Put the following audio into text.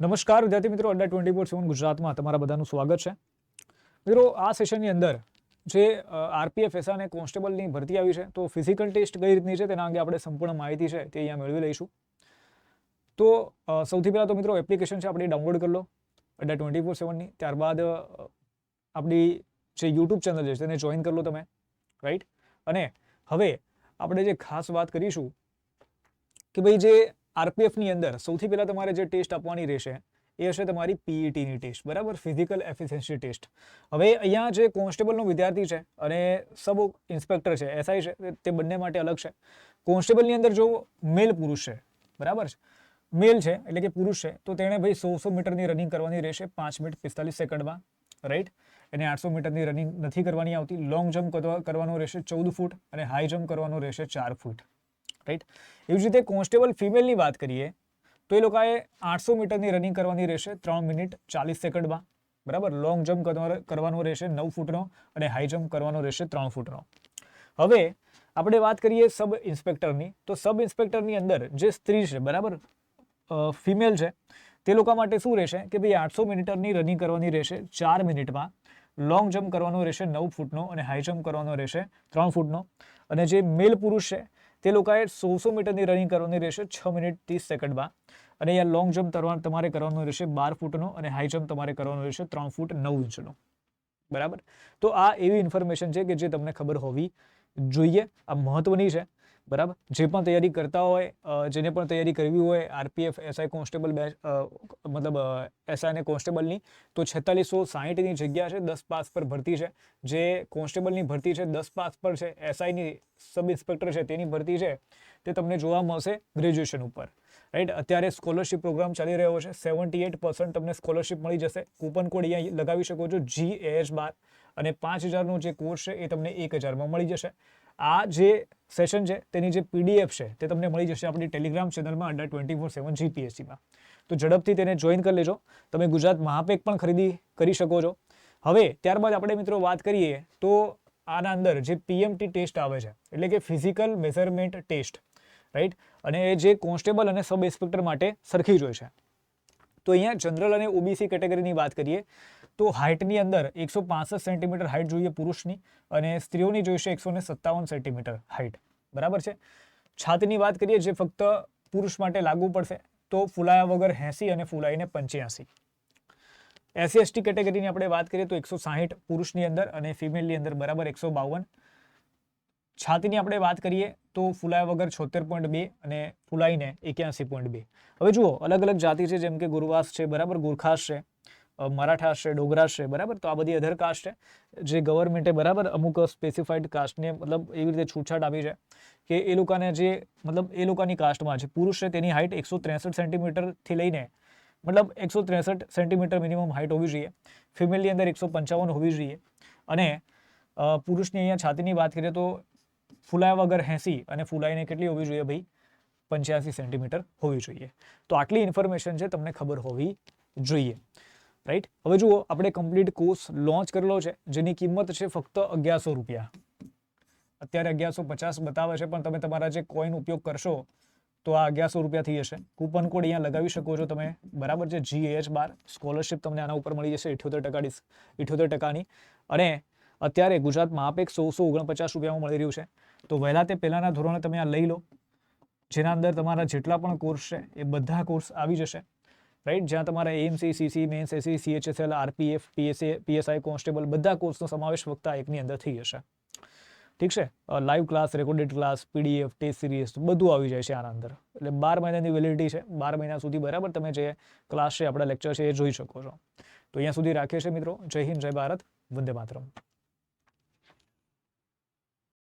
નમસ્કાર, વિદ્યાર્થી મિત્રો. અડ્ડા ટ્વેન્ટી ફોર સેવન ગુજરાતમાં તમારા બધાનું સ્વાગત છે. મિત્રો, આ સેશનની અંદર જે આરપીએફ, એસ અને કોન્સ્ટેબલની ભરતી આવી છે, તો ફિઝિકલ ટેસ્ટ કઈ રીતની છે તેના અંગે આપણે સંપૂર્ણ માહિતી છે તે અહીંયા મેળવી લઈશું. તો સૌથી પહેલાં તો મિત્રો એપ્લિકેશન છે આપણી ડાઉનલોડ કરી લો, અડ્ડા ટ્વેન્ટી ફોર સેવનની. ત્યારબાદ આપણી જે યુટ્યુબ ચેનલ છે તેને જોઈન કરી લો તમે રાઈટ અને હવે આપણે જે ખાસ વાત કરીશું કે ભાઈ જે આરપીએફની અંદર સૌથી પહેલાં તમારે જે ટેસ્ટ આપવાની રહેશે, એ હશે તમારી પીઈટીની ટેસ્ટ, બરાબર? ફિઝિકલ એફિશિયન્સી ટેસ્ટ હવે અહીંયા જે કોન્સ્ટેબલનો વિદ્યાર્થી છે અને સબ ઇન્સ્પેક્ટર છે એસઆઈ છે, તે- બંને માટે અલગ છે. કોન્સ્ટેબલની અંદર જો મેલ પુરુષ છે, બરાબર છે? મેલ છે, એટલે કે પુરુષ છે, તો તેણે ભાઈ સો સો મીટરની રનિંગ કરવાની રહેશે, પાંચ મિનિટ પિસ્તાલીસ સેકન્ડમાં રાઈટ એને આઠસો મીટરની રનિંગ નથી કરવાની આવતી. લોંગ જમ્પ કરવાનું રહેશે ચૌદ ફૂટ અને હાઈ જમ્પ કરવાનું રહેશે ચાર ફૂટ. રાઈટ? એવી જ રીતે કોન્સ્ટેબલ ફિમેલની વાત કરીએ, તો એ લોકોએ આઠસો મીટરની રનિંગ કરવાની રહેશે ત્રણ મિનિટ ચાલીસ સેકન્ડમાં. બરાબર? લોંગ જમ્પ કરવા- કરવાનો રહેશે નવ ફૂટનો અને હાઈ જમ્પ કરવાનો રહેશે ત્રણ ફૂટનો. હવે આપણે વાત કરીએ સબ ઇન્સ્પેક્ટરની તો સબ ઇન્સ્પેક્ટરની અંદર જે સ્ત્રી છે, બરાબર? ફિમેલ છે, તે લોકો માટે શું રહેશે કે ભાઈ આઠસો મીટરની રનિંગ કરવાની રહેશે ચાર મિનિટમાં. લોંગ જમ્પ કરવાનો રહેશે નવ ફૂટનો અને હાઈ જમ્પ કરવાનો રહેશે ત્રણ ફૂટનો. અને જે મેલ પુરુષ છે તે લોકોએ સોળસો મીટરની રનિંગ કરવાની રહેશે છ મિનિટ ત્રીસ સેકન્ડમાં. અને અહીંયા લોંગ જમ્પ તમારે કરવાનો રહેશે બાર ફૂટનો અને હાઈ જમ્પ તમારે કરવાનો રહેશે ત્રણ ફૂટ નવ ઇંચનો. બરાબર? તો આ એવી ઇન્ફોર્મેશન છે કે જે તમને ખબર હોવી જોઈએ. આ મહત્વની છે. બરાબર? જે પણ તૈયારી કરતા હોય જેને પણ તૈયારી કરવી હોય, આરપીએફ, એસઆઈ કોન્સ્ટેબલ બેચ મતલબ એસઆઈ અને કોન્સ્ટેબલની, તો છેતાલીસો સાહીઠની જગ્યા છે, દસ પાસ પર ભરતી છે. જે કોન્સ્ટેબલની ભરતી છે, દસ પાસ પર છે, એસઆઈની સબ ઇન્સ્પેક્ટર છે, તેની ભરતી છે, તે તમને જોવા મળશે ગ્રેજ્યુએશન ઉપર. રાઈટ? અત્યારે સ્કોલરશિપ પ્રોગ્રામ ચાલી રહ્યો છે, સેવન્ટી એટ પર્સન્ટ તમને સ્કોલરશિપ મળી જશે. કૂપન કોડ અહીંયા લગાવી શકો છો, જી એચ બાર. અને પાંચ હજારનો જે કોર્સ છે, એ તમને એક હજારમાં મળી જશે. આ જે સેશન છે, તેની જે પીડીએફ છે, તે તમને મળી જશે આપણી ટેલિગ્રામ ચેનલમાં અંડર ટ્વેન્ટી ફોર સેવન જીપીએસસીમાં તો ઝડપથી તેને જોઈન કરી લેજો. તમે ગુજરાત મહાપેક પણ ખરીદી કરી શકો છો. હવે, ત્યારબાદ આપણે મિત્રો વાત કરીએ, તો આના અંદર જે પીએમટી ટેસ્ટ આવે છે, એટલે કે ફિઝિકલ મેઝરમેન્ટ ટેસ્ટ રાઈટ અને એ જે કોન્સ્ટેબલ અને સબ ઇન્સ્પેક્ટર માટે સરખી જ હોય છે. તો અહીંયા જનરલ અને ઓબીસી કેટેગરીની વાત કરીએ. તો હાઇટની અંદર એકસો પાસઠ સેન્ટીમીટર હાઇટ જોઈએ પુરુષની અને સ્ત્રીઓની જોઈશે એકસો ને સત્તાવન સેન્ટીમીટર હાઇટ. બરાબર છે? છાતીની વાત કરીએ જે ફક્ત પુરુષ માટે લાગુ પડશે, તો ફૂલાયા વગર એંસી અને ફૂલાઈને પંચ્યાસી. એસસી એસટી કેટેગરીની આપણે વાત કરીએ તો એકસો સાહીઠ પુરુષની અંદર અને ફિમેલની અંદર બરાબર એકસો બાવન. છાતીની આપણે વાત કરીએ તો ફૂલાયા વગર છોતેર પોઈન્ટ બે અને ફૂલાઈને એક્યાસી પોઈન્ટ બે. હવે જુઓ, અલગ અલગ જાતિ છે, જેમ કે ગુરવાસ છે, બરાબર, ગુરખાસ છે. અ, મરાઠાસ છે ડોગરા છે બરાબર? તો આ બધી અધર કાસ્ટ છે. જે ગવર્મેન્ટે બરાબર અમુક સ્પેસિફાઈડ કાસ્ટને મતલબ એવી રીતે છૂટછાટ આપી છે કે એ લોકોને જે મતલબ એ લોકોની કાસ્ટમાં છે પુરુષ છે તેની હાઇટ એકસો ત્રેસઠ સેન્ટીમીટરથી લઈને મતલબ એકસો ત્રેસઠ સેન્ટીમીટર મિનિમમ હાઇટ હોવી જોઈએ. ફિમેલની અંદર એકસો પંચાવન હોવી જોઈએ. અને પુરુષની અહીંયા છાતીની વાત કરીએ તો ફૂલાયા વગર એંસી અને ફૂલાઈને કેટલી હોવી જોઈએ ભાઈ? પંચ્યાસી સેન્ટીમીટર હોવી જોઈએ. તો આટલી ઇન્ફોર્મેશન છે તમને ખબર હોવી જોઈએ. રાઈટ હવે જુઓ, આપણે કમ્પ્લીટ કોર્સ લોન્ચ કરેલો છે, જેની કિંમત છે ફક્ત અગિયારસો રૂપિયા. અત્યારે અગિયારસો પચાસ બતાવે છે, પણ તમે તમારા જે કોઈન ઉપયોગ કરશો, તો આ અગિયારસો રૂપિયા થઈ જશે. કૂપન કોડ અહીંયા લગાવી શકો છો તમે. બરાબર છે? જી એચ બાર. સ્કોલરશિપ તમને આના ઉપર મળી જશે, ઇઠ્યોતેર ટકા ડિસ, ઇઠ્યોતેર ટકાની. અને અત્યારે ગુજરાતમાં આપેક સોળસો ઓગણપચાસ રૂપિયામાં મળી રહ્યું છે. તો વહેલા તે પહેલાંના ધોરણે તમે આ લઈ લો. જેના અંદર તમારા જેટલા પણ કોર્સ છે, એ બધા કોર્સ આવી જશે. રાઈટ જ્યાં તમારા AMC CC mains AC CHSL RPF PSA PSI constable બધા કોર્સનો સમાવેશ આ એકની અંદર થઈ જશે. ઠીક છે? Live class recorded class PDF test series બધું આવી જાય છે આના અંદર. એટલે બાર મહિનાની વેલિડિટી છે. બાર મહિના સુધી બરાબર તમે જે ક્લાસ છે, આપણા લેક્ચર છે, એ જોઈ શકો છો. તો અહીંયા સુધી રાખીએ છીએ મિત્રો. જય હિન્દ, જય ભારત. વંદે માતરમ.